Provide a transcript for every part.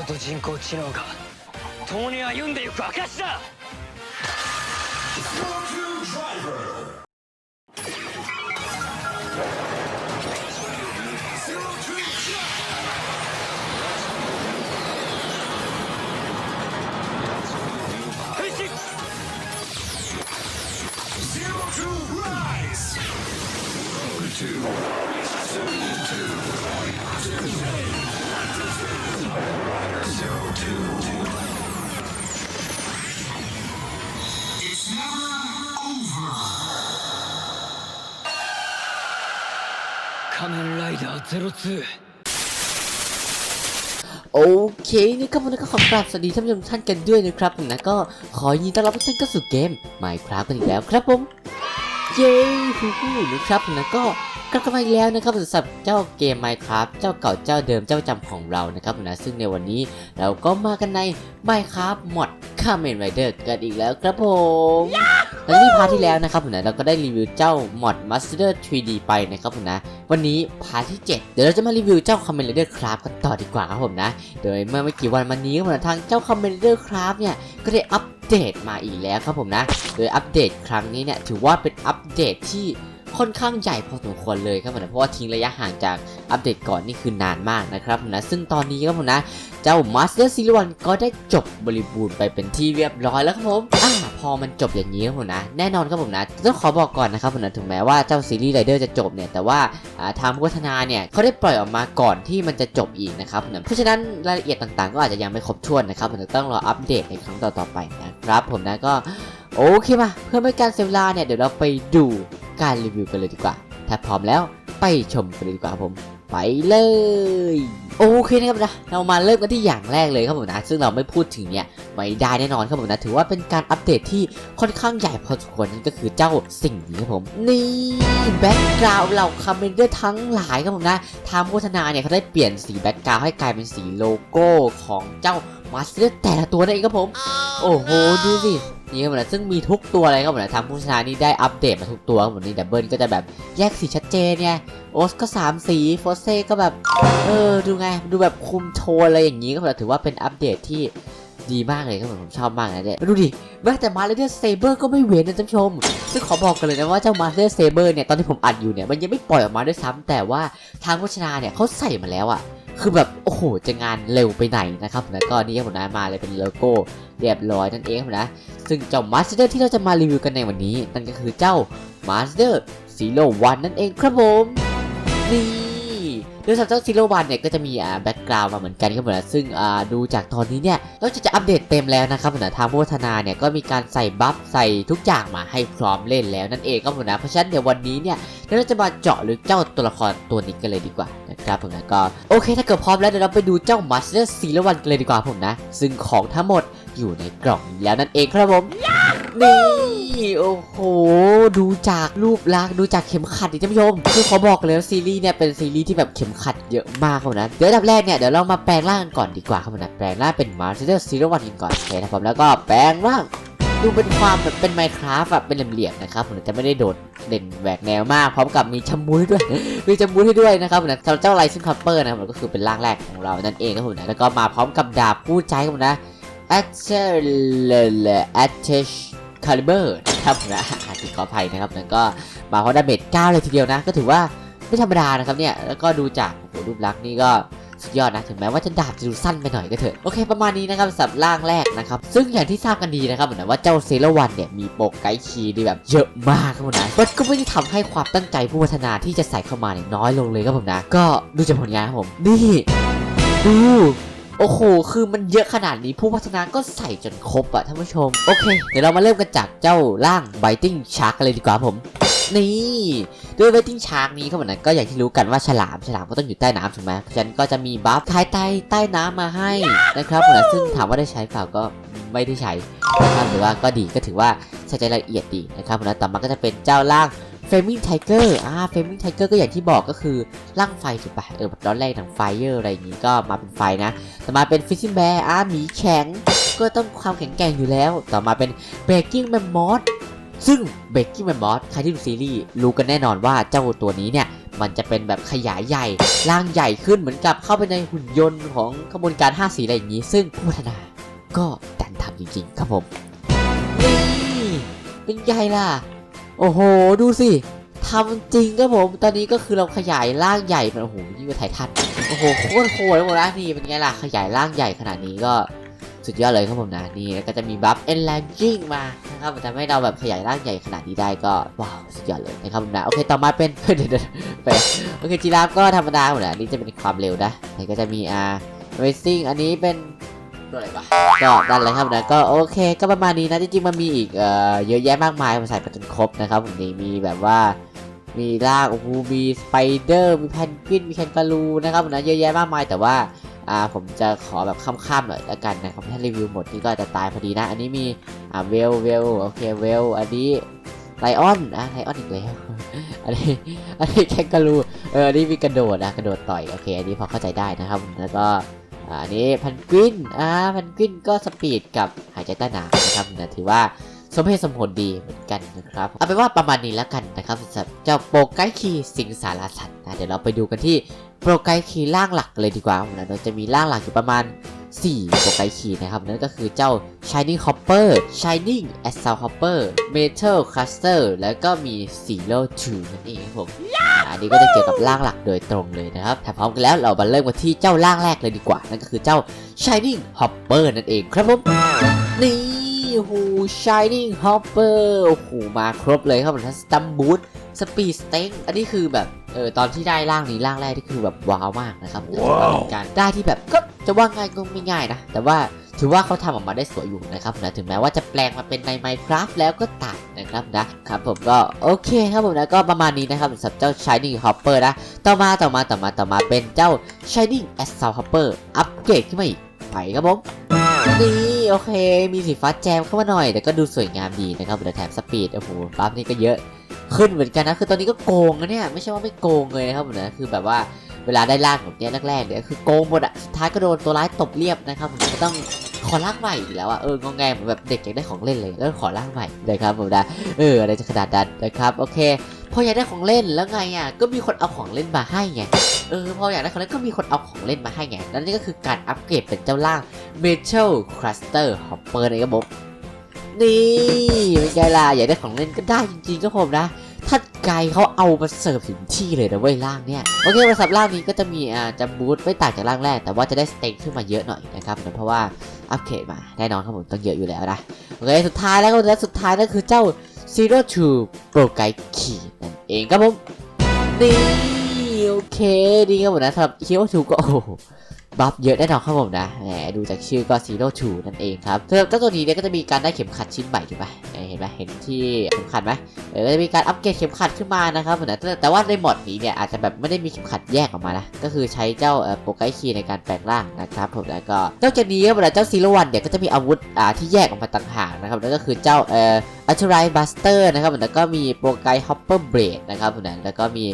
人と人工知能が共に歩んでゆく証だ。2 2ダーゼロโอเคนี่ก็มันก็ขอกราบสวัสดีท่านผู้ชมท่านกันด้วยนะครับผมนะก็ขอยินดีต้อนรับทุกท่านเข้าสู่เกม Minecraft กันอีกแล้วครับผม เย้ฮู้นะครับผมนะก็ กลับกันมาอีกแล้วนะครับสำหรับเจ้าเกม Minecraft เจ้าเก่าเจ้าเดิมเจ้าจำของเรานะครับผมนะซึ่งในวันนี้เราก็มากันใน Minecraft Mod Kamen Rider กันอีกแล้วครับผมและที่พาร์ทที่แล้วนะครับผมนะเราก็ได้รีวิวเจ้า Mod Master 3D ไปนะครับผมนะ วันนี้พาร์ทที่ 7 เดี๋ยวเราจะมารีวิวเจ้า Kamen Rider Craft กันต่อดีกว่าครับผมนะ โดยเมื่อไม่กี่วันมานี้ครับผมนะทางเจ้า Kamen Rider Craft เนี่ยก็ได้อัปเดตมาอีกแล้วครับผมนะ โดยอัปเดตครั้งนี้เนี่ยถือว่าเป็นอัปเดตที่ ค่อนข้างใหญ่พอสมควรเลยครับผมนะเพราะว่าทิ้งระยะห่างจากอัปเดตก่อนนี่คือนานมากนะครับผมนะซึ่งตอนนี้ครับผมนะเจ้า Master Series 1ก็ได้จบบริบูรณ์ไปเป็นที่เรียบร้อยแล้วครับผมอ่าพอมันจบอย่างนี้ครับผมนะแน่นอนครับผมนะต้องขอบอกก่อนนะครับผมนะถึงแม้ว่าเจ้าซีรีส์ไรเดอร์จะจบเนี่ยแต่ว่าทางผู้พัฒนาเนี่ยเขาได้ปล่อยออกมาก่อนที่มันจะจบอีกนะครับผมนะเพราะฉะนั้นรายละเอียดต่างๆ ก็อาจจะยังไม่ครบถ้วนนะครับผมต้องรออัปเดตในครั้งต่อๆไปนะครับผมนะก็โอเคมาเพื่อไม่การเสียเวลาเนี่ยเดี๋ยวเราไปดู การรีวิวกันเลยดีกว่า ถ้าพร้อมแล้วไปชมกันเลยดีกว่าผม ไปเลย โอเคนะครับนะ เรามาเริ่มกันที่อย่างแรกเลยครับผมนะ ซึ่งเราไม่พูดถึงเนี่ยไม่ได้แน่นอนครับผมนะ ถือว่าเป็นการอัปเดตที่ค่อนข้างใหญ่พอสมควรนั่นก็คือเจ้าสิ่งนี้ครับผม นี่แบ็กกราวด์เหล่าคอมเมนเดอร์ทั้งหลายครับผมนะ ทางโฆษณาเนี่ยเขาได้เปลี่ยนสีแบ็กกราวด์ให้กลายเป็นสีโลโก้ของเจ้ามาสเตอร์แต่ละตัวนั่นเองครับผม โอ้โห ดูสิ นี่ครับผมนะซึ่งมีทุกตัวเลยครับผมนะทางโฆษณานี่ได้อัปเดตมาทุกตัวครับผมนี่ดับเบิลก็จะแบบแยกสีชัดเจนเนี่ยโอสก็ 3 สีโฟเซ่ก็แบบเออดูไงดูแบบคุมโทนอะไรอย่างนี้ก็แบบถือว่าเป็นอัปเดตที่ดีมากเลยครับผมผมชอบมากนะเนี่ยดูดิแม้แต่มาเลเดอร์เซเบอร์ก็ไม่เว้นนะท่านผู้ชม ซึ่งขอบอกกันเลยนะว่าเจ้ามาเลเดอร์เซเบอร์เนี่ยตอนที่ผมอัดอยู่เนี่ยมันยังไม่ปล่อยออกมาด้วยซ้ำแต่ว่าทางโฆษณาเนี่ยเขาใส่มาแล้วอะ คือแบบโอ้โหจะงานเร็วไปไหนนะครับแล้วก็นี่ครับผมนะมาเลยเป็นโลโก้เรียบร้อยนั่นเองครับนะ ซึ่งเจ้ามาสเตอร์ที่เราจะมารีวิวกันในวันนี้ นั่นก็คือเจ้ามาสเตอร์ซีโร่วันนั่นเองครับผมนี่ โดยสำหรับเจ้าซีโรวันเนี่ยก็จะมีอ่าแบ็กกราวด์มาเหมือนกันครับผมนะซึ่งอ่าดูจากตอนนี้เนี่ยเราจะจะอัปเดตเต็มแล้วนะครับผมนะทางพัฒนาเนี่ยก็มีการใส่บัฟใส่ทุกอย่างมาให้พร้อมเล่นแล้วนั่นเองครับผมนะเพราะฉะนั้นเดี๋ยววันนี้เนี่ยเราจะมาเจาะลึกเจ้าตัวละครตัวนี้กันเลยดีกว่านะครับผมนะก็โอเคถ้าเกิดพร้อมแล้วเดี๋ยวเราไปดูเจ้ามาสเตอร์ซีโรวันกันเลยดีกว่าผมนะ ซึ่งของทั้งหมด อยู่ในกล่องแล้วนั่นเองครับผมนี่โอ้โห ดูจากรูปลักษณ์ดูจากเข็มขัดดิท่านผู้ชมคือเขาบอกเลยว่าซีรีส์เนี่ยเป็นซีรีส์ที่แบบเข็มขัดเยอะมากครับนะเดี๋ยวดับแรกเนี่ยเดี๋ยวเรามาแปลงร่างกันก่อนดีกว่าครับนะแปลงร่างเป็นมาสเตอร์ซีรีส์วันกันก่อนโอเคนะครับผมแล้วก็แปลงร่างดูเป็นความแบบเป็นไมค์คราฟแบบเป็นเหลี่ยมๆนะครับผมจะไม่ได้โดดเด่นแหวกแนวมากพร้อมกับมีชมบูให้ด้วย มีชมบูให้ด้วยนะครับผมนะสำหรับเจ้าไลซินคัพเปอร์นะครับผมก็คือเป็นร่างแรกของเรานั่นเองครับผมนะแล้วก็มาพร้อมกับดาบคู่ใจครับผมนะ a t c h e l a t c h Caliber นะครับนะอาจจะขออภัยนะครับแล้วก็มาพร้อมดาเมจ9เลยทีเดียวนะ ก็ถือว่าไม่ธรรมดานะครับเนี่ย แล้วก็ดูจากโอ้รูปลักษณ์นี่ก็สุดยอดนะถึงแม้ว่าจะดาบจะดูสั้นไปหน่อยก็เถอะโอเคประมาณนี้นะครับสำหรับร่างแรกนะครับ ซึ่งอย่างที่ทราบกันดีนะครับเหมือนว่าเจ้าเซเลวันเนี่ยมีโปรไกด์คีย์ที่แบบเยอะมากครับผมนะมันก็ไม่ได้ทำให้ความตั้งใจผู้พัฒนาที่จะใส่เข้ามาเนี่ยน้อยลงเลยครับผมนะ ก็ดูจากผลงานครับผมนี่ดู โอ้โห คือมันเยอะขนาดนี้ผู้พัฒนาก็ใส่จนครบอะท่านผู้ชม โอเค เดี๋ยวเรามาเริ่มกันจากเจ้าร่าง Biting Shark กันเลยดีกว่าผม นี่ด้วย Biting Shark นี้ครับผมนก็อย่างที่รู้กันว่าฉลามฉลามก็ต้องอยู่ใต้น้ำถูกไหมฉะนั้นก็จะมีบัฟท้ายใต้ใต้น้ำมาให้นะครับผมนะซึ่งถามว่าได้ใช้เปล่าก็ไม่ได้ใช้นะครับหรือว่าก็ดีก็ถือว่าใช้ใจรายละเอียดดีนะครับผมนะต่อมาก็จะเป็นเจ้าร่าง f ฟมิงไทเกอร์อ่า f ฟมิงไทเกอร์ก็อย่างที่บอกก็คือร่างไฟถูกปะเออแบบร้อนแรงทางไฟเออร์อะไรอย่างงี้ก็มาเป็นไฟนะต่อมาเป็นฟิชชิ n งแบร์อ่าหมีแข็งก็ต้องความแข็งแกร่งอยู่แล้ว ต่อมาเป็นเบรกกิ้งแมมมอสซึ่งเบรกกิ้งแมมมอสใครที่ดูซีรีส์รู้กันแน่นอนว่าเจ้าตัวนี้เนี่ยมันจะเป็นแบบขยายใหญ่ร่างใหญ่ขึ้นเหมือนกับเข้าไปในหุ่นยนต์ของขบวนการ5สีอะไรอย่างนี้ ซึ่งผู้พัฒนาก็ดันทำจริงๆครับผมนี่เป็นไงล่ะ โอ้โห ดูสิทำจริงครับผม ตอนนี้ก็คือเราขยายร่างใหญ่เป็นโอ้โหยิ่งกว่าไททันโอ้โหโคตรโหดเลยหมดนะนี่เป็นไงล่ะขยายร่างใหญ่ขนาดนี้ก็สุดยอดเลยครับผมนะนี่แล้วก็จะมีบัฟเอ็นแลนจิ้งมานะครับมันทำให้เราแบบขยายร่างใหญ่ขนาดนี้ได้ก็ว้าวสุดยอดเลยนะครับผมนะโอเคต่อมาเป็นเดี๋ยวไปโอเคจีราฟก็ธรรมดาหมดนะนี่จะเป็นความเร็วนะแล้วก็จะมีอ่าเรซิ่งอันนี้เป็น ตัวอะไรวะก็นั่นแหละครับนะก็โอเค ก็ประมาณนี้นะจริงๆมันมีอีกเอ่อเยอะแยะมากมายมาใส่ไปจนครบนะครับผมนี่มีแบบว่ามีลากโอ้โหมีสไปเดอร์มีแพนกวินมีแคนการูนะครับนะเยอะแยะมากมายแต่ว่าอ่าผมจะขอแบบข้ามๆหน่อยละกันนะครับถ้ารีวิวหมดนี่ก็จะตายพอดีนะ อันนี้มีอ่าเวลเวลโอเคเวลอันนี้ไลออนอะไลออนอีกแล้ว อันนี้อันนี้แคนการูเอออันนี้มีกระโดดนะกระโดดต่อยโอเค อันนี้พอเข้าใจได้นะครับแล้วก็ อันนี้พันกวินอ่าพันกวินก็สปีดกับหายใจใต้น้ำนะครับนะถือว่าสมเหตุสมผลดีเหมือนกันนะครับ เอาเป็นว่าประมาณนี้แล้วกันนะครับสำหรับเจ้าโปรไกคีสิงสารสัตว์นะเดี๋ยวเราไปดูกันที่โปรไกคีล่างหลักเลยดีกว่านะเราจะมีล่างหลักอยู่ประมาณ 4โปรไกด์คีย์นะครับ นั่นก็คือเจ้า Shining Hopper Shining a s s a l Hopper Metal Cluster แล้วก็มี Zero Two นั่นเองครับผมอันนี้ก็จะเกี่ยวกับร่างหลักโดยตรงเลยนะครับถ้าพร้อมกันแล้วเรามาเริ่มกันที่เจ้าร่างแรกเลยดีกว่า นั่นก็คือเจ้า Shining Hopper นั่นเองครับผมนี่ โอ้โห Shining Hopper โอ้โหมาครบเลยครับผมทั้ง Stump Boot Speed Sting อันนี้คือแบบเออตอนที่ได้ร่างนี้ร่างแรกที่คือแบบว้าวมากนะครับว้าวการได้ที่แบบก็จะว่าง่ายก็ไม่ง่ายนะ แต่ว่าถือว่าเขาทำออกมาได้สวยอยู่นะครับนะถึงแม้ว่าจะแปลงมาเป็นใน Minecraft แล้วก็ตามนะครับนะครับผมก็โอเคครับผมนะก็ประมาณนี้นะครับสำหรับเจ้า Shining Hopper นะ ต่อมาต่อมาต่อมาต่อมาเป็นเจ้า Shining Assault Hopper อัปเกรดขึ้นมาอีกไปครับผม นี่โอเค มีสีฟ้าแจมเข้ามาหน่อย แต่ก็ดูสวยงามดีนะครับเดี๋ยวแถมสปีดโอ้โหบัฟนี่ก็เยอะขึ้นเหมือนกันนะคือตอนนี้ก็โกงนะเนี่ยไม่ใช่ว่าไม่โกงเลยนะครับผมนะคือแบบว่าเวลาได้ล่างแบบเนี้ยแรกๆเนี่ยคือโกงหมดอะสุดท้ายก็โดนตัวร้ายตบเรียบนะครับผมก็ต้องขอล่างใหม่อีกแล้วอะเอองงแงมแบบเด็กอยากได้ของเล่นเลยแล้วขอล่างใหม่นะครับผมนะเอออะไรจะขนาดนั้นนะครับโอเค พออยากได้ของเล่นแล้วไงอะก็มีคนเอาของเล่นมาให้ไงเออพออยากได้ของเล่นก็มีคนเอาของเล่นมาให้ไงแล้วนี่ก็คือการอัปเกรดเป็นเจ้าล่าง Metal Cluster Hopper ในระบบนี่เป็นไงล่ะอยากได้ของเล่นก็ได้จริงๆก็ผมนะถ้าไกลเขาเอามาเสิร์ฟถึงที่เลยนะเว้ยล่างเนี่ยโอเคสำหรับล่างนี้ก็จะมีอ่าจะบูทไม่ต่างจากล่างแรก แต่ว่าจะได้สเต็กขึ้นมาเยอะหน่อยนะครับเพราะว่าอัปเกรดมาแน่นอนครับผมต้องเยอะอยู่แล้วนะโอเคสุดท้ายแล้วก็สุดท้ายนั่นคือเจ้า Zero Two Pro Guide Key นั่นเองครับผมนี่โอ เคดีครับผมนะสำหรับ Zero Two ก็โอ้บัฟเยอะแน่นอนครับผมนะ แหมดูจากชื่อก็ Zero Two นั่นเองครับสำหรับเจ้าตัวนี้เนี่ยก็จะมีการได้เข็มขัดชิ้นใหม่ถูกไหมเห็นไหมเห็นที่เข็มขัดไหมเออก็จะมีการอัปเกรดเข็มขัดขึ้นมานะครับผมนะแต่แต่ว่าในหมอดนี้เนี่ยอาจจะแบบไม่ได้มีเข็มขัดแยกออกมานะ ก็คือใช้เจ้าโปรไกคีในการแปลงร่างนะครับผมแล้วก็นอกจากนี้ครับผมนะเจ้าซีโรวันเนี่ยก็จะมีอาวุธอ่าที่แยกออกมาต่างหากนะครับนั่นก็คือเจ้าเอ่ออัลตร้บัสเตอร์นะครับแล้วก็มีโปรไกฮอปเปอร์เบรดนะครับผมนะแล้วก็มี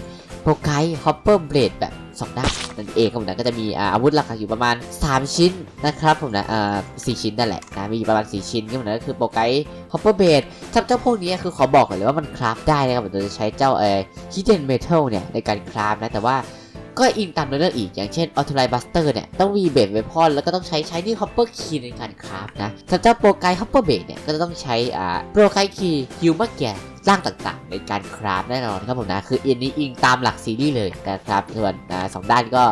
โปรไกด์ฮอปเปอร์เบลดแบบสองด้านนั่นเองครับผมนะก็จะมีอาวุธหลักๆอยู่ประมาณ 3 ชิ้นนะครับผมนะอ่าสี่ชิ้นนั่นแหละนะมีอยู่ประมาณ 4 ชิ้นครับผมนะก็คือโปรไกด์ฮอปเปอร์เบลดสำหรับเจ้าพวกนี้คือขอบอกก่อนเลยว่ามันคราฟได้นะครับผมจะใช้เจ้าเอ่อฮิดเดนเมทัลเนี่ยในการคราฟนะแต่ว่า ก็อิงตามเรื่องอีก อย่างเช่นออโตไลบัสเตอร์เนี่ยต้องมีเบสเวพอนแล้วก็ต้องใช้ใช้นี่ฮอปเปอร์คีในการคราฟนะสำหรับเจ้าโปรไกฮอปเปอร์เบสเนี่ยก็จะต้องใช้อ่าโปรไกคีฮิวมาเกียร่างต่างๆ ในการคราฟแน่นอนครับผมนะคืออันนี้อิงตามหลักซีรีส์เลยนะครับส่วนสองด้านก็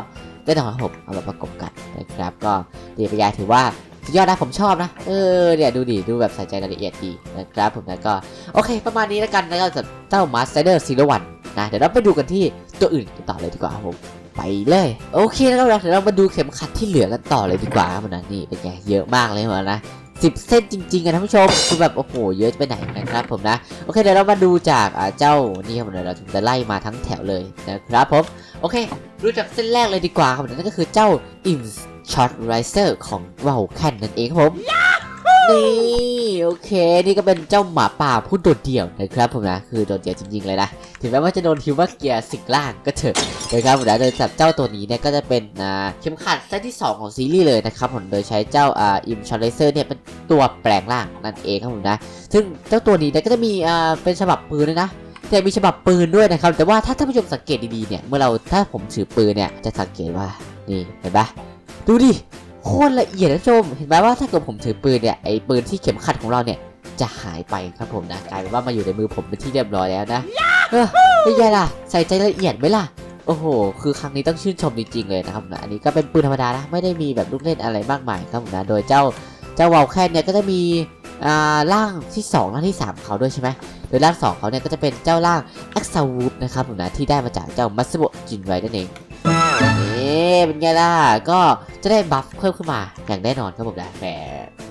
ได้นอนครับผมเอามาประกบกันนะครับก็ดียบยายถือว่าสุดยอดนะผมชอบนะ เออเนี่ยดูดิดูแบบใส่ใจรายละเอียดดีนะครับผมนะก็ โอเค ประมาณนี้แล้วกันนะครับสำหรับเจ้ามาสเตอร์ซีโรวัน นะเดี๋ยวเราไปดูกันที่ตัวอื่นกันต่อเลยดีกว่าครับผมไปเลยโอเคนะครับเดี๋ยวเรามาดูเข็มขัดที่เหลือกันต่อเลยดีกว่าครับนะนี่เป็นไงเยอะมากเลยมือนนะสิบเส้นจริงๆอะท่านผู้ชมคือแบบโอ้โหเยอะไปไหนนะครับผมนะโอเคเดี๋ยวเรามาดูจากเจ้านี่ครับผมเดี๋ยวเราจะไล่มาทั้งแถวเลยนะครับผมโอเคดูจากเส้นแรกเลยดีกว่าครับนั่นก็คือเจ้า In Shot Riser ของเราแคนนั่นเองครับผม นี่โอเค นี่ก็เป็นเจ้าหมาป่าผู้โดดเดี่ยวนะครับผมนะคือโดดเดี่ยวจริงๆเลยนะถึงแม้ว่าจะโดนฮิวว่าเกียร์สิกล่างก็เถอะนะครับผมนะโดยจับเจ้าตัวนี้เนี่ยก็จะเป็นอ่าเข็มขัดเซตที่ 2 ของซีรีส์เลยนะครับผมโดยใช้เจ้าอ่าอิมชอลเลเซอร์เนี่ยเป็นตัวแปลงร่างนั่นเองครับผมนะซึ่งเจ้าตัวนี้เนี่ยก็จะมีอ่าเป็นฉบับปืนด้วยนะแต่มีฉบับปืนด้วยนะครับ แต่ว่าถ้าท่านผู้ชมสังเกตดีๆเนี่ยเมื่อเราถ้าผมถือปืนเนี่ยจะสังเกตว่านี่เห็นปะดูดิ โคตรละเอียดนะท่านผู้ชม เห็นไหมว่าถ้าเกิดผมถือปืนเนี่ยไอ้ปืนที่เข็มขัดของเราเนี่ยจะหายไปครับผมนะกลายเป็นว่ามาอยู่ในมือผมเป็นที่เรียบร้อยแล้วนะเออเป็นไงล่ะใส่ใจละเอียดไหมล่ะโอ้โห คือครั้งนี้ต้องชื่นชมจริงๆเลยนะครับนะอันนี้ก็เป็นปืนธรรมดานะ ไม่ได้มีแบบลูกเล่นอะไรมากมายครับผมนะ โดยเจ้าเจ้าวอลแคนเนี่ยก็จะมีอ่าร่างที่2ร่างที่ 3 เขาด้วยใช่ไหมโดยร่าง 2 เขาเนี่ยก็จะเป็นเจ้าร่าง a x a w o o d นะครับผมนะที่ได้มาจากเจ้ามัสโบจินไวนั่นเองนี่ เป็นไงล่ะ ก็จะได้บัฟเพิ่มขึ้นมาอย่างแน่นอนครับผมนะแหม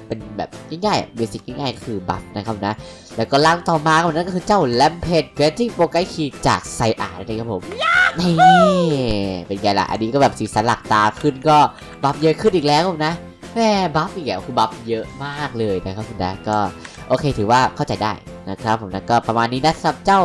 เป็นแบบง่ายๆเบสิกง่ายๆคือบัฟนะครับนะ แล้วก็ร่างต่อมาครับผมนั่นก็คือเจ้าแลมเพจเกรติ้งโปรไกคีจากไซอาร์นั่ครับผมนี่เป็นไงล่ะ อันนี้ก็แบบสีสันหลักตาขึ้นก็บัฟเยอะขึ้นอีกแล้วผมนะแหมบัฟอีกแล้วคือบัฟเยอะมากเลยนะครับคุณนะก็โอเคถือว่าเข้าใจได้นะครับผมนะก็ประมาณนี้นะสำหรับเจ้า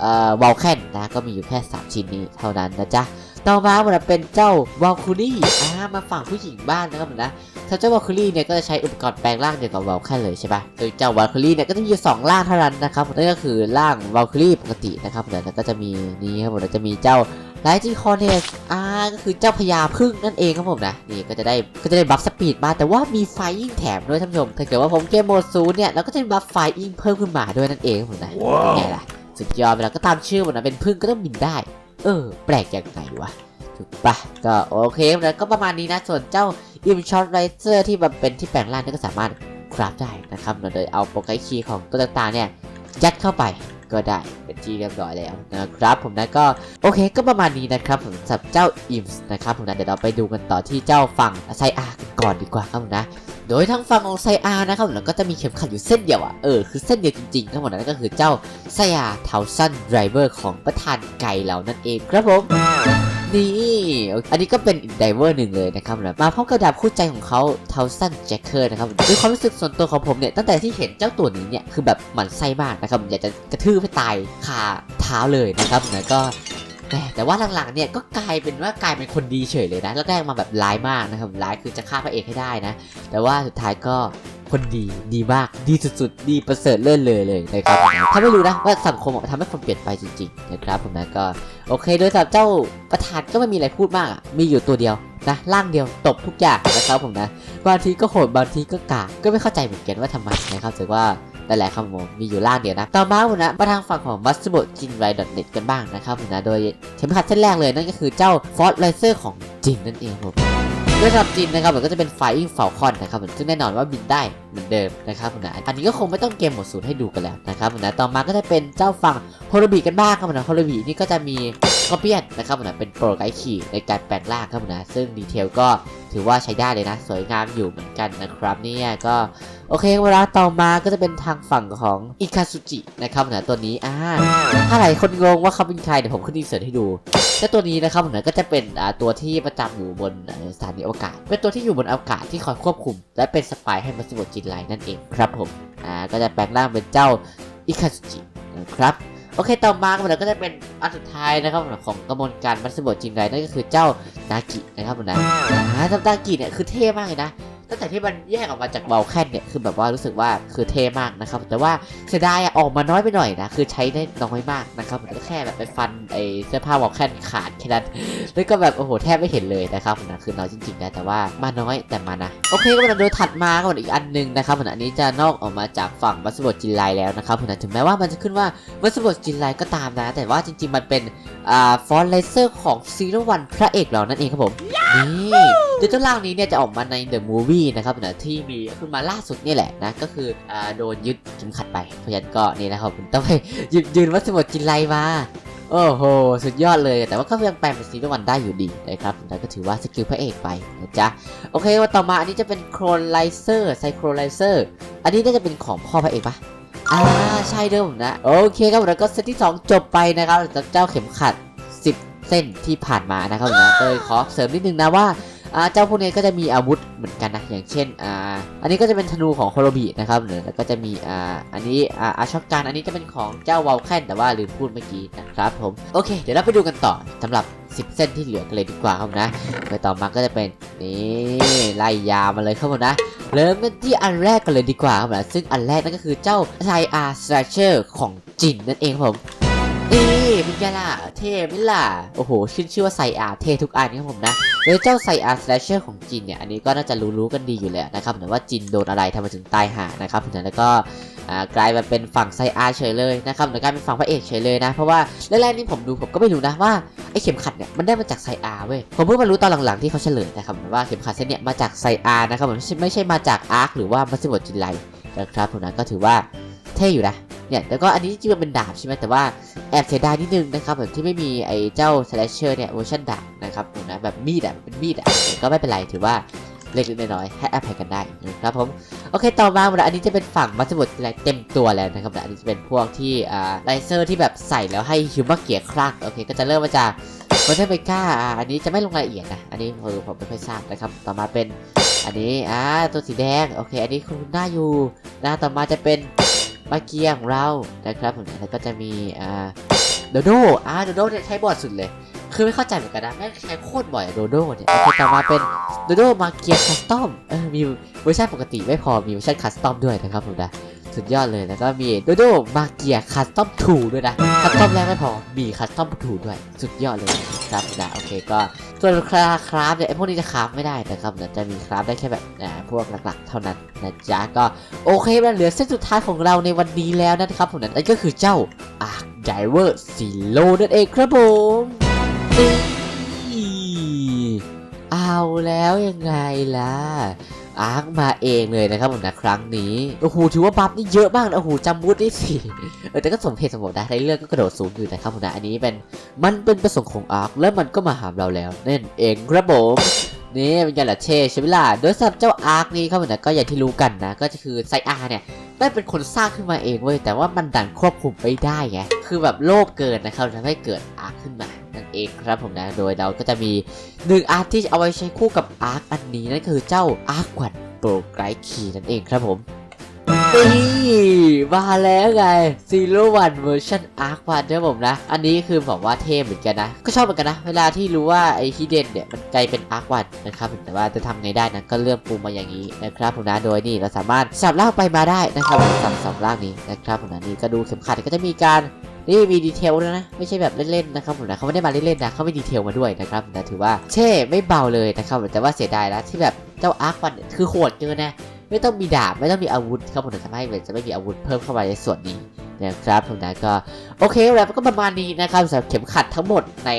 เอ่อวอลแคนนะก็มีอยู่แค่ 3 ชิ้นนี้เท่านั้นนะจ๊ะ ต่อมามันเป็นเจ้าวอลคูลี่อ่ามาฝั่งผู้หญิงบ้างนะครับผมนะถ้าเจ้าวอลคูลี่เนี่ยก็จะใช้อุปกรณ์แปลงร่างเดียวกับวอลแค่เลยใช่ปะโดยเจ้าวอลคูลี่เนี่ยก็จะมีอยู่สองร่างเท่านั้นนะครับนั่นก็คือร่างวอลคูลี่ปกตินะครับแล้วก็จะมีนี่ครับผมแล้วจะมีเจ้าไลจิคอเนสอ่าก็คือเจ้าพญาพึ่งนั่นเองครับผมนะนี่ก็จะได้ก็จะได้บัฟสปีดมาแต่ว่ามีไฟยิ่งแถมด้วยท่านผู้ชมถ้าเกิดว่าผมเกมโหมดศูนย์เนี่ยเราก็จะมีบัฟไฟยิ่งเพิ่มขึ้นมาด้วยนั่นเองครับผมนะเป็นไงล่ะสุดยอดไปแล้วก็ตามชื่อมันนะเป็นพึ่งก็ต้องบินได้ เออ แปลกอย่างไรวะถูกปะก็โอเคแล้วก็ประมาณนี้นะ ส่วนเจ้าอิมช็อตไรเซอร์ที่มันเป็นที่แปลงร่างนี่ก็สามารถคราฟได้นะครับโดยเอาโปรไกคีย์ของตัวต่างๆเนี่ยยัดเข้าไปก็ได้เป็นที่เรียบร้อยแล้วนะครับผมนะก็โอเคก็ประมาณนี้นะครับผมสำหรับเจ้าอิมส์นะครับผมนะเดี๋ยวเราไปดูกันต่อที่เจ้าฝั่งไซอากันก่อนดีกว่าครับผมนะ โดยทางฝั่งของไซอาร์นะครับผมก็จะมีเข็มขัดอยู่เส้นเดียวอะเออคือเส้นเดียวจริงๆครับผมนะนั่นก็คือเจ้าไซอาร์เทาซันไดรเวอร์ของประธานไก่เรานั่นเองครับผมนี่อันนี้ก็เป็นอีกไดเวอร์หนึ่งเลยนะครับนะมาพร้อมกับดาบคู่ใจของเขาเทาซันแจ็คเกอร์นะครับด้วยความรู้สึกส่วนตัวของผมเนี่ยตั้งแต่ที่เห็นเจ้าตัวนี้เนี่ยคือแบบหมันไส้มากนะครับอยากจะกระทืบให้ตายคาเท้าเลยนะครับนะก็ แต่แต่ว่าหลังๆเนี่ยก็กลายเป็นว่ากลายเป็นคนดีเฉยเลยนะแล้วแรกมาแบบร้ายมากนะครับร้ายคือจะฆ่าพระเอกให้ได้นะ แต่ว่าสุดท้ายก็คนดีดีมากดีสุดๆดีประเสริฐเลิศเลยเลยนะครับถ้าไม่รู้นะว่าสังคมอะทำให้คนเปลี่ยนไปจริงๆนะครับผมนะก็โอเค โดยสำหรับเจ้าประธานก็ไม่มีอะไรพูดมากอะมีอยู่ตัวเดียวนะร่างเดียวตบทุกอย่างนะครับผมนะบางทีก็โหดบางทีก็กากก็ไม่เข้าใจเหมือนกันว่าทำไมนะครับถือว่า หลายๆคำผมมีอยู่ร่างเดียวนะต่อมาผมนะมาทางฝั่งของ m u s t b o t j i n r a i n e t กันบ้างนะครับผมนะโดยเข็มขัดเส้นแรกเลยนั่นก็คือเจ้า Ford Racer ของจินนั่นเองครับผมโดยสำหรับจินนะครับมันก็จะเป็น Flying Falcon นะครับผมซึ่งแน่นอนว่าบินได้เหมือนเดิมนะครับผมนะอันนี้ก็คงไม่ต้องเกมหมดศูนย์ให้ดูกันแล้วนะครับผมนะต่อมาก็จะเป็นเจ้าฝั่งโฮโลบีกันบ้างครับผมนะโฮโลบีนี่ก็จะมีกอเปียนนะครับผมนะเป็นโปรไกด์ขี่ในการแปลงร่างครับผมนะซึ่งดีเทลก็ถือว่าใช้ได้เลยนะ สวยงามอยู่เหมือนกันนะครับเนี่ยก็ โอเค เวลาต่อมาก็จะเป็นทางฝั่งของอิคาซุจินะครับผมนะตัวนี้อ่าถ้าหลายคนงงว่าเขาเป็นใครเดี๋ยวผมขึ้นดีเสิร์ตให้ดูเจ้าตัวนี้นะครับผมนะก็จะเป็นอ่าตัวที่ประจำอยู่บนสถานีอวกาศ เป็นตัวที่อยู่บนอวกาศที่คอยควบคุม และเป็นสปายให้มัสโบจินไลนั่นเองครับผมอ่าก็จะแปลงร่างเป็นเจ้าอิคาซุจินะครับโอเค ต่อมาครับผมนะก็จะเป็นอันสุดท้ายนะครับผมของกระบวนการมัสโบจินไลนั่นก็คือเจ้านากินะครับผมนะอ่าเจ้านากิเนี่ยคือเท่มากเลยนะ ตั้งแต่ที่มันแยกออกมาจากเบลแคนเนี่ยคือแบบว่ารู้สึกว่าคือเท่มากนะครับ แต่ว่าเสียดายอะออกมาน้อยไปหน่อยนะคือใช้ได้น้อยมากนะครับผมก็แค่แบบไปฟันไอเสื้อผ้าวอลแคนขาดแค่นั้นแล้วก็แบบโอ้โหแทบไม่เห็นเลยนะครับผมนะคือน้อยจริงๆนะแต่ว่ามาน้อยแต่มานะโอเคก็มาดูถัดมาก็อีกอันหนึงนะครับผมอันนี้จะนอกออกมาจากฝั่งมัสบดจินไลแล้วนะครับผมถึงแม้ว่ามันจะขึ้นว่ามัสบดจินไลก็ตามนะ แต่ว่าจริง ๆ มันเป็นอ่าฟอนไลเซอร์ของซีรีส์วันพระเอกเรานั่นเองครับผมนี่ โดยเจ้าร่างนี้เนี่ยจะออกมาใน The Movie นะครับนะที่มีขึ้นมาล่าสุดนี่แหละนะก็คืออ่าโดนยึดเข็มขัดไปเพราะฉะนั้นก็นี่นะครับผมต้องไปยิบยืนวัสดุจินไลมาโอ้โห สุดยอดเลย แต่ว่าก็ยังแปลงเป็นซีรีส์วันได้อยู่ดีนะครับแล้วก็ถือว่าสกิลพระเอกไปนะจ๊ะ โอเคว่าต่อมาอันนี้จะเป็นโครไลเซอร์ไซโครไลเซอร์ อันนี้น่าจะเป็นของพ่อพระเอกปะอ่า ใช่เดิมนะ โอเคครับแล้วก็เซตที่ 2 จบไปนะครับจากเจ้าเข็มขัด 10 เส้นที่ผ่านมานะครับนะโดยขอเสริมนิดนึงนะว่า เจ้าพวกนี้ก็จะมีอาวุธเหมือนกันนะอย่างเช่นอ่าอันนี้ก็จะเป็นธนูของโคโรบินะครับหรือแล้วก็จะมีอ่าอันนี้อ่าอาช็อตการอันนี้จะเป็นของเจ้าวอลแคนแต่ว่าลืมพูดเมื่อกี้นะครับผมโอเค เดี๋ยวเราไปดูกันต่อสำหรับ 10 เส้นที่เหลือกันเลยดีกว่าครับนะโดยต่อมาก็จะเป็นนี่ไล่ยามาเลยครับผมนะเริ่มกันที่อันแรกกันเลยดีกว่าครับนะซึ่งอันแรกนั่นก็คือเจ้าไซอาร์สไตรเชอร์ของจินนั่นเองครับผม นี่เป็นไงล่ะ เท่ไหมล่ะ โอ้โห ขึ้นชื่อว่าไซอาร์เท่ทุกอันครับผมนะโดยเจ้าไซอาร์สแลชเชอร์ของจินเนี่ย อันนี้ก็น่าจะรู้ๆกันดีอยู่แล้วนะครับแต่ว่าจินโดนอะไรทำไมถึงตายห่านะครับแล้วก็กลายมาเป็นฝั่งไซอาร์เฉยเลยนะครับแล้วกลายเป็นฝั่งพระเอกเฉยเลยนะ เพราะว่าแรกๆนี่ผมดูผมก็ไม่รู้นะว่าไอ้เข็มขัดเนี่ยมันได้มาจากไซอาร์เว้ย ผมเพิ่งมารู้ตอนหลังๆที่เขาเฉลยนะครับว่าเข็มขัดเส้นเนี่ยมาจากไซอาร์นะครับมไม่ใช่ไม่ใช่มาจากอาร์คหรือว่ามัสยิดจินไลนะครับผมนะก็ถือว่าเท่อยู่นะ เนี่ยแล้วก็อันนี้จริงๆมันเป็นดาบใช่ไหมแต่ว่าแอบเสียดายนิดนึงนะครับแบบที่ไม่มีไอ้เจ้า slasher เนี่ยเวอร์ชันดาบนะครับนะแบบมีดอะเป็นมีดอะก็ไม่เป็นไรถือว่าเล็กๆน้อยๆให้อภัยกันได้นะครับผมโอเคต่อมาหมดแล้วอันนี้จะเป็นฝั่งมัสมุดอะไรเต็มตัวแล้วนะครับแต่อันนี้จะเป็นพวกที่อ่าไลเซอร์ที่แบบใส่แล้วให้ฮิวมาเกียร์คลักโอเคก็จะเริ่มมาจากเวอร์ชันเบก้าอ่าอันนี้จะไม่ลงรายละเอียดนะอันนี้คือผมไม่ค่อยทราบนะครับต่อมาเป็นอันนี้อ่าตัวสีแดงโอเค อันนี้คุณน่าอยู่นะต่อมาจะเป็น มาเกียร์ของเรานะครับผมแล้วก็จะมีอ่าโดโดอ่าโดโดเนี่ยใช้บ่อยสุดเลย คือไม่เข้าใจเหมือนกันนะแม่งใช้โคตรบ่อยอะโดโดเนี่ยโอเคต่อมาเป็นโดโดมาเกียร์คัสตอมเออมีเวอร์ชันปกติไม่พอมีเวอร์ชันคัสตอมด้วยนะครับผมนะ สุดยอดเลยแล้วก็มีโดโดมาเกียคัสตอมทูด้วยนะคัสตอมแรกไม่พอมีคัสตอมทูด้วย สุดยอดเลยนะครับนะโอเคก็ส่วนคราคราฟเนี่ยไอพวกนี้จะคราฟไม่ได้นะครับนะจะมีคราฟได้แค่แบบอ่าพวกหลักๆ เท่านั้นนะจ๊ะก็โอเคมันเหลือเส้นสุดท้ายของเราในวันนี้แล้วนะครับผมนั่นก็คือเจ้า Arc Diver Zero นั่นเองครับผมเอาแล้วยังไงล่ะ อาร์คมาเองเลยนะครับผมนะครั้งนี้โอ้โหถือว่าบัฟนี่เยอะมากนะโอ้โหจำบูธได้สิเออแต่ก็สมเหตุสมผลนะในเรื่องก็กระโดดสูงอยู่นะครับผมนะอันนี้เป็นมันเป็นประสงค์ของอาร์คแล้วมันก็มาหาเราแล้วนั่นเองครับผม นี่เป็นไงล่ะเช่ใช่ไหมล่ะโดยสำหรับเจ้าอาร์คนี้ครับผมนะก็อย่างที่รู้กันนะ ก็คือไซอาร์เนี่ยได้เป็นคนสร้างขึ้นมาเองเว้ยแต่ว่ามันดันควบคุมไม่ได้ไงคือแบบโลภเกินนะครับทำให้เกิดอาร์คขึ้นมานั่นเองครับผมนะโดยเราก็จะมีหนึ่งอาร์คที่เอาไว้ใช้คู่กับอาร์คอันนี้นั่นคือเจ้าอาร์ควันโปรไกรคีนั่นเองครับผม นี่มาแล้วไง Zero One Version Arc One นะผมนะ อันนี้คือบอกว่าเท่เหมือนกันนะ ก็ชอบเหมือนกันนะ เวลาที่รู้ว่าไอ้ฮิเดนเนี่ยมันกลายเป็น Arc One นนะครับแต่ว่าจะทำไงได้นะก็เลือกปรุงมาอย่างนี้นะครับผมนะโดยนี่เราสามารถสับล่างไปมาได้นะครับสับสองล่างนี้นะครับผมนะนี่ก็ดูเข็มขัดก็จะมีการนี่มีดีเทลด้วนะไม่ใช่แบบเล่นๆนะครับผมนะเขาไม่ได้มาเล่นๆนะเขาไม่ดีเทลมาด้วยนะครับนะถือว่าเช่ไม่เบาเลยนะครับแต่ว่าเสียดายนะที่แบบเจ้าอาร์ควันคือโหดเกินนะ ไม่ต้องมีดาบไม่ต้องมีอาวุธครับผมทำให้มันจะไม่มีอาวุธเพิ่มเข้ามาในส่วนนี้นะครับผมนะก็โอเคแล้วก็ประมาณนี้นะครับสำหรับเข็มขัดทั้งหมดใน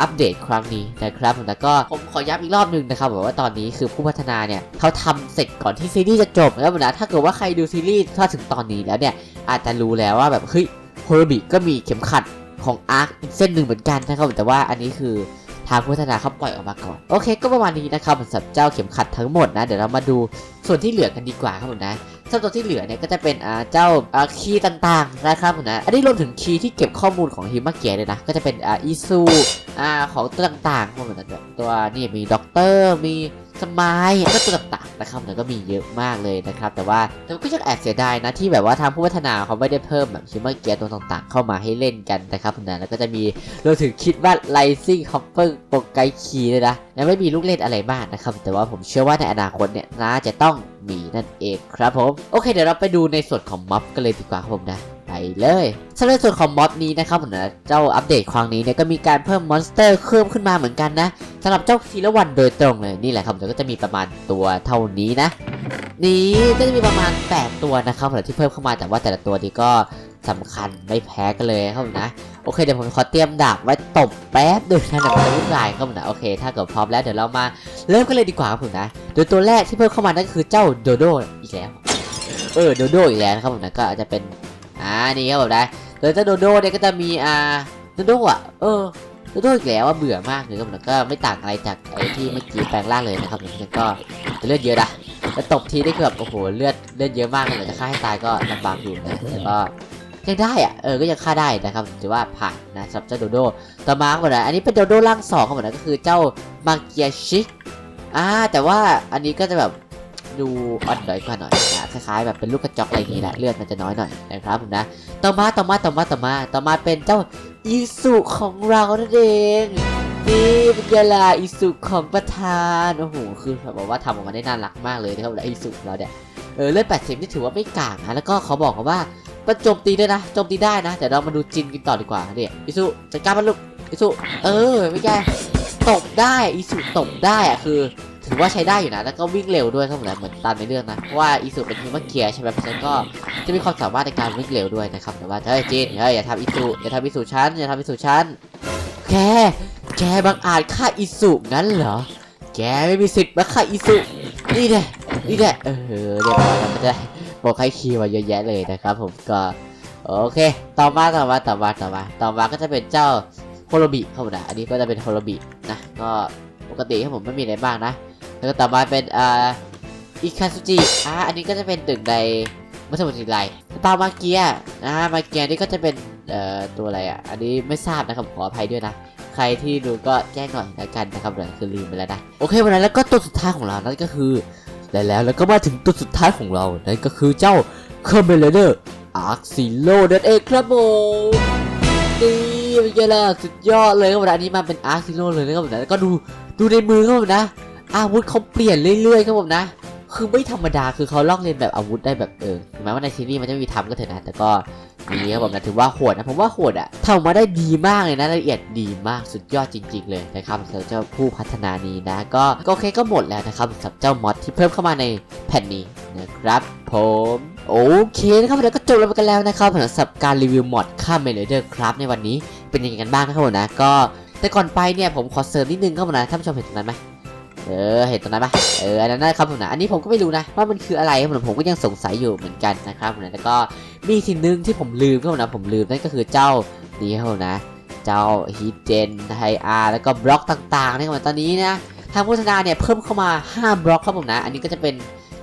อัปเดตครั้งนี้นะครับผมนะก็ผมขอย้ำอีกรอบหนึ่งนะครับบอกว่าตอนนี้คือผู้พัฒนาเนี่ยเขาทำเสร็จก่อนที่ซีรีส์จะจบนะครับผมนะถ้าเกิดว่าใครดูซีรีส์ถ้าถึงตอนนี้แล้วเนี่ยอาจจะรู้แล้วว่าแบบเฮ้ยโฮโรบิก็มีเข็มขัดของอาร์คอีกเส้นหนึ่งเหมือนกันนะครับแต่ว่าอันนี้คือ ทางพัฒนาเขาปล่อยออกมาก่อน โอเค ก็ประมาณนี้นะครับสำหรับเจ้าเข็มขัดทั้งหมดนะ เดี๋ยวเรามาดูส่วนที่เหลือกันดีกว่าครับผมนะส่วนตัวที่เหลือเนี่ยก็จะเป็นเจ้าอาคีย์ต่างๆนะครับผมนะ อันนี้รวมถึงคีย์ที่เก็บข้อมูลของฮิมาเกียเลยนะ ก็จะเป็นอีซูของตัวต่างๆพวกนั้นตัวนี่มีด็อกเตอร์มี สมายก็ตัวต่างๆนะครับแล้วก็มีเยอะมากเลยนะครับ แต่ว่าแต่ก็ยังแอบเสียดายนะที่แบบว่าทางผู้พัฒนาเขาไม่ได้เพิ่มแบบฮิมาเกียตัวต่างๆ เข้ามาให้เล่นกันนะครับผมนะแล้วก็จะมีเราถึงคิดว่า Rising Hopper โปรไกคีเลยนะยังไม่มีลูกเล่นอะไรมากนะครับ แต่ว่าผมเชื่อว่าในอนาคตเนี่ยน่าจะต้องมีนั่นเองครับผมโอเคเดี๋ยวเราไปดูในส่วนของม็อบกันเลยดีกว่าครับผมนะ ไปเลยสำหรับส่วนของม็อบนี้นะครับผมนะเจ้าอัปเดตครั้งนี้เนี่ยก็มีการเพิ่มมอนสเตอร์เพิ่มขึ้นมาเหมือนกันนะสำหรับเจ้าทีละวันโดยตรงเลยนี่แหละครับก็จะมีประมาณตัวเท่านี้นะ นี่ก็จะมีประมาณ 8 ตัวนะครับผมที่เพิ่มเข้ามาแต่ว่าแต่ละตัวนี้ก็สำคัญไม่แพ้กันเลยครับผมนะโอเคเดี๋ยวผมขอเตรียมดาบไว้ตบแป๊บหนึงนะเดี๋ยวจะวุ่นวายครับผมนะโอเค ถ้าเกิดพร้อมแล้วเดี๋ยวเรามาเริ่มกันเลยดีกว่าครับผมนะ โดยตัวแรกที่เพิ่มเข้ามานั่นก็คือเจ้าโดโดอีกแล้วเออโดโดอีกแล้วนะครับผมนะก็อาจจะเป็น อ่านี่ครับผมนะโดยเจ้าโดโดเนี่ยก็จะมีอ่าโดโดอะเออโดโดอีกแล้วว่าเบื่อมากเลยครับผมก็ไม่ต่างอะไรจากไอ้ที่เมื่อกี้แปลงร่างเลยนะครับผมแล้วก็จะเลือดเยอะนะแล้วตบทีได้คือแบบโอ้โหเลือดเลือดเยอะมากเลยจะฆ่าให้ตายก็ลำบากอยู่นะแต่ก็ยังได้อะเออก็ยังฆ่าได้นะครับถือว่าผ่านนะสำหรับเจ้าโดโดต่อมาครับผมนะอันนี้เป็นโดโดร่างสองครับผมนะก็คือเจ้ามาเกียชิกอ่าแต่ว่าอันนี้ก็จะแบบ ดูอ่อนด้อยกว่าหน่อยนะคล้ายๆแบบเป็นลูกกระจอกอะไรอย่างนี้แหละเลือดมันจะน้อยหน่อยนะครับผมนะต่อมาต่อมาต่อมาต่อมาต่อมาเป็นเจ้าอิสุของเรานั่นเองนี่เป็นยาลาอิสุของประธานโอ้โหคือแบบว่าทำออกมาได้น่ารักมากเลยนะครับแล้วอิสุเราเนี่ยเออเลือด80นี่ถือว่าไม่กากนะแล้วก็เขาบอกว่าปมันโจมตีด้วยนะโจมตีได้นะเดี๋ยวเรามาดูจินกันต่อดีกว่าเนี่ยอิสุจัดการมันลูกอิสุเออไม่ใช่ตกได้อิสุตกได้อะคือ ถือว่าใช้ได้อยู่นะ แล้วก็วิ่งเร็วด้วยครับผมนะเหมือนตามในเรื่องนะ เพราะว่าอิสุเป็นฮิวแมนเกียร์ใช่ไหมเพราะฉะนั้นก็จะมีความสามารถในการวิ่งเร็วด้วยนะครับ แต่ว่าเฮ้ยจินเฮ้ยอย่าทำอิสุอย่าทำอิสุชั้นอย่าทำอิสุชั้นแกแกบังอาจฆ่าอิสุงั้นเหรอ แกไม่มีสิทธิ์มาฆ่าอิสุนี่แหละนี่แหละเออเรียบร้อยแล้วมันจะบอกให้คีย์มาเยอะแยะเลยนะครับ ผมก็โอเค ต่อมาต่อมาต่อมาต่อมาต่อมาก็จะเป็นเจ้าโฮโลบิครับผมนะอันนี้ก็จะเป็นโฮโลบินะก็ปกติครับผมไม่มีอะไรบ้างนะ แล้วก็ต่อมาเป็นอ่าอิคาซุจิอ่าอันนี้ก็จะเป็นตึกในมัสมุทรไลตามาเกียนะมาเกียนี่ก็จะเป็นเอ่อตัวอะไรอะ อันนี้ไม่ทราบนะครับขออภัยด้วยนะใครที่ดูก็แจ้งหน่อยแล้วกันนะครับเดี๋ยวคือลืมไปแล้วนะโอเควันนั้นแล้วก็ตัวสุดท้ายของเรานั่นก็คือและแล้วแล้วก็มาถึงตัวสุดท้ายของเรานั่นก็คือเจ้าคอมเบลเดอร์อาร์คซิโลนั่นเองครับผมนี่เป็นไงล่ะสุดยอดเลยครับวันนี้มาเป็นอาร์คซิโลเลยนะครับผมนะแล้วก็ดูดูในมือครับผมนะ อาวุธเขาเปลี่ยนเรื่อยๆครับผมนะ คือไม่ธรรมดาคือเขาลอกเลียนแบบอาวุธได้แบบเออถึงแม้ว่าในซีรีส์มันจะไม่มีทำก็เถอะนะ แต่ก็ดีครับผมนะถือว่าโหดนะผมว่าโหดอะทำมาได้ดีมากเลยนะละเอียดดีมากสุดยอดจริง ๆ เลยนะครับสำหรับเจ้าผู้พัฒนานี้นะ ก็ก็โอเคก็หมดแล้วนะครับสำหรับเจ้ามอดที่เพิ่มเข้ามาในแผ่นนี้นะครับผมโอเคนะครับเดี๋ยวก็จบแล้วกันแล้วนะครับสำหรับการรีวิวมอดข้ามเมลเดอร์ครับในวันนี้เป็นยังไงกันบ้างนะครับผมนะก็แต่ก่อนไปเนี่ยผมขอเสริมนิดนึงครับผมนะท่านผู้ชมเห็นตรงนั้นไหม เออเห็นตรงนั้นปะเอออันนั้นนะครับผมนะอันนี้ผมก็ไม่รู้นะว่ามันคืออะไรครับผมผมก็ยังสงสัยอยู่เหมือนกันนะครับผมนะแล้วก็มีสิ่งหนึ่งที่ผมลืมครับผมนะผมลืมนั่นก็คือเจ้านี่ครับนะ เจ้าฮีเจนไฮอาร์แล้วก็บล็อกต่างๆนะครับตอนนี้นะทางโฆษณาเนี่ยเพิ่มเข้ามา 5 บล็อกครับผมนะ อันนี้ก็จะเป็น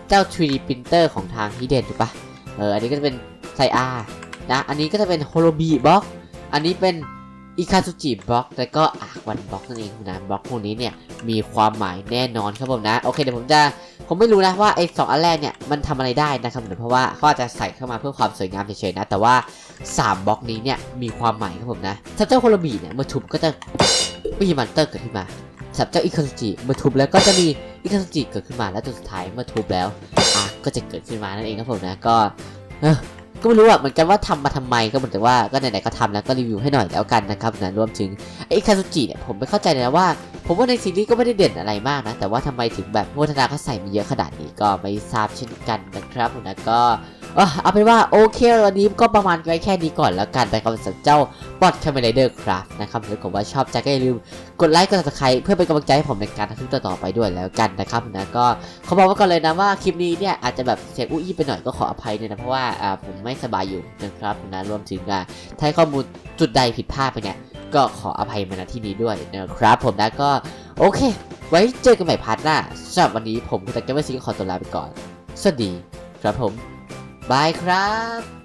เจ้า 3D printer ของทางฮีเดนถูกปะเอออันนี้ก็จะเป็นไซอาร์นะอันนี้ก็จะเป็นโฮโลบีบล็อกอันนี้เป็น อิคาซุจิบล็อกแล้วก็อาร์วันบล็อกนั่นเองนะบล็อกพวกนี้เนี่ยมีความหมายแน่นอนครับผมนะโอเคเดี๋ยวผมจะผมไม่รู้นะว่าไอ้สองอันแรกเนี่ยมันทำอะไรได้นะครับเดี๋ยวเพราะว่าเขาอาจจะใส่เข้ามาเพื่อความสวยงามเฉยๆนะ แต่ว่า 3บล็อกนี้เนี่ยมีความหมายครับผมนะถ้าเจ้าโคลบีเนี่ยเมื่อทุบก็จะมีมันเตอร์เกิดขึ้นมาสับเจ้าอิคาซุจิเมื่อทุบแล้วก็จะมีอิคาซุจิเกิดขึ้นมาแล้วตัวสุดท้ายเมื่อทุบแล้วอาก็จะเกิดขึ้นมานั่นเองครับผมนะก็ ก็ไม่รู้อะเหมือนกันว่าทำมาทำไมก็เหมือนแต่ว่าก็ไหนๆก็ทำแล้วก็รีวิวให้หน่อยแล้วกันนะครับนะรวมถึงไอ้คาซุจิเนี่ยผมไม่เข้าใจเลยนะว่า ผมว่าในซีรีส์ก็ไม่ได้เด่นอะไรมากนะ แต่ว่าทำไมถึงแบบพัฒนาเขาใส่มาเยอะขนาดนี้ก็ไม่ทราบเช่นกันนะครับนะก็ เอาเป็นว่าโอเควันนี้ก็ประมาณไว้แค่นี้ก่อนแล้วกันแต่คำสั่งเจ้าบอทคาเมเลเดอร์ครับนะครับถ้าผมว่าชอบใจก็อย่าลืมกดไลค์กด subscribe เพื่อเป็นกำลังใจให้ผมในการทำคลิปต่อๆไปด้วยแล้วกันนะครับนะก็เขาบอกไว้ก่อนเลยนะว่าคลิปนี้เนี่ยอาจจะแบบเสียงอุ้ยไปหน่อยก็ขออภัยด้วยนะเพราะว่าอ่าผมไม่สบายอยู่นะครับนะรวมถึงอ่าถ้าข้อมูลจุดใดผิดพลาดไปเนี่ยก็ขออภัยมาณที่นี้ด้วยนะครับ ผมนะก็โอเค ไว้เจอกันใหม่พาร์ทหน้าสำหรับวันนี้ผมคุณตะเกมเมอร์ซีก็ขอตัวลาไปก่อน สวัสดีครับผม บายครับ